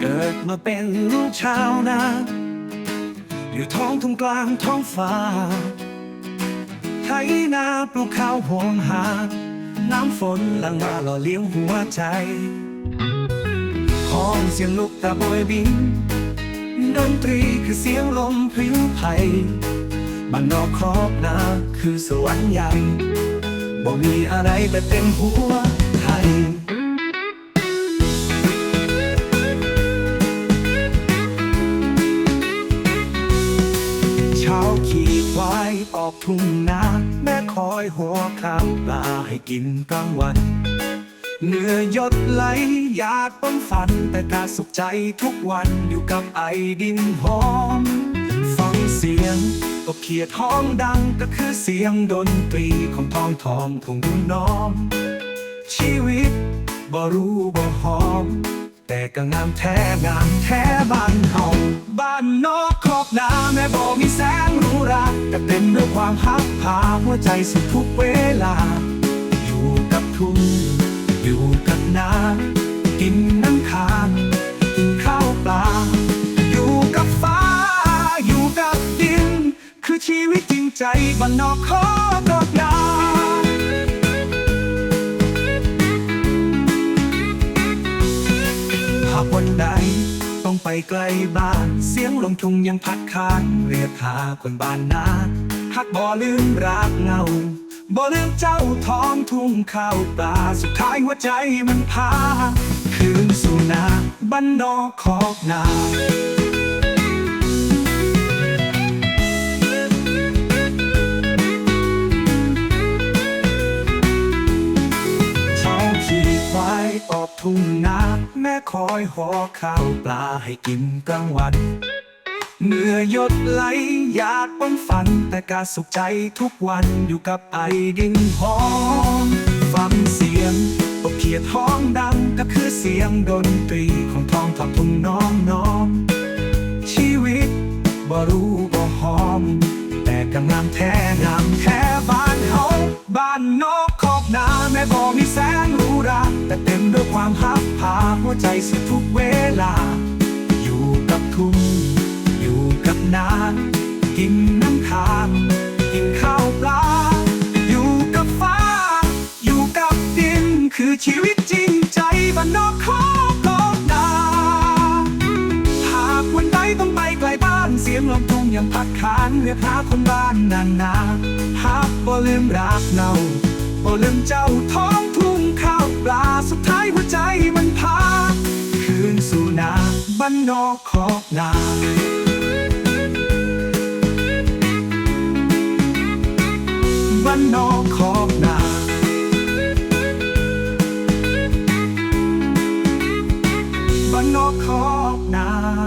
เกิดมาเป็นลูกชาวนาอยู่ท้องทุ่งกลางท้องฟ้าไถนาปลูกข้าวหวงหา น้ำฝนหลังมาหล่อเลี้ยงหัวใจของเสียงลูกตาโบยบิน ดนตรีคือเสียงลมพลิ้วไผ่บ้านนอกครอบนาคือสวรรค์ใหญ่บ่มีอะไรแต่เต็มหัวไทย ออกทุ่งนาแม่คอยหัวข้าวปลาให้กินกลางวันเหนื่อยยดไหลอยากป้องฝัน แต่กาสุขใจทุกวันอยู่กับไอดินหอม ฟังเสียงกบเขียดท้องดังก็คือเสียงดนตรีของทองทองทุ่งน้อมชีวิตบ่รู้บ่หอม แต่ก็งามแท้งามแท้บ้านเฮาบ้านนอกครอบนาแม่บ่มีแสงรูหราแต่เต็มด้วยความฮักพาหัวใจสุดทุกเวลา อยู่กับทุ่งอยู่กับนากินน้ำค้างกินข้าวปลา อยู่กับฟ้า อยู่กับดิน คือชีวิตจริงใจบ้านนอกขอกากวันใด ต้องไปไกลบ้าน เสียงลมทุ่งยังพัดคานเรียกหาคนบ้านนาหักบ่ลืมรักเงาบ่ลืมเจ้าท้องทุ่งข้าวปลาสุดท้ายหัวใจมันพา คืนสู่นาบ้านนอกขอกนา ออกทุ่งนาแม่คอยหอข้าวปลาให้กินกลางวันเหนื่อยยดไหลอยากป้องฝัน แต่กาสุขใจทุกวันอยู่กับไอดินหอม ฟังเสียงตกเขียดท้องดังก็คือเสียงดนตรีของทองทำทุ่งน้องน้อง ชีวิตบ่รู้บ่หอม แต่กำลังามแท้ แต่เต็มด้วยความฮักพาหัวใจสุดทุกเวลา อยู่กับทุ่งอยู่กับนากินน้ำค้างกินข้าวปลา อยู่กับฟ้า อยู่กับดินคือชีวิตจริงใจบ้านนอกขอบนาหากวันใดต้องไปไกลบ้านเสียงลมทุ่งยังพัดขานเรียกหาคนบ้านนานนาหากบ่ลืมรักเราบ่ลืมเจ้าท้อง ปลาสุดท้ายหัวใจมันพา คืนสู่นาบ้านนอกขอบนาบ้านนอกขอบนาบ้านนอกขอบนา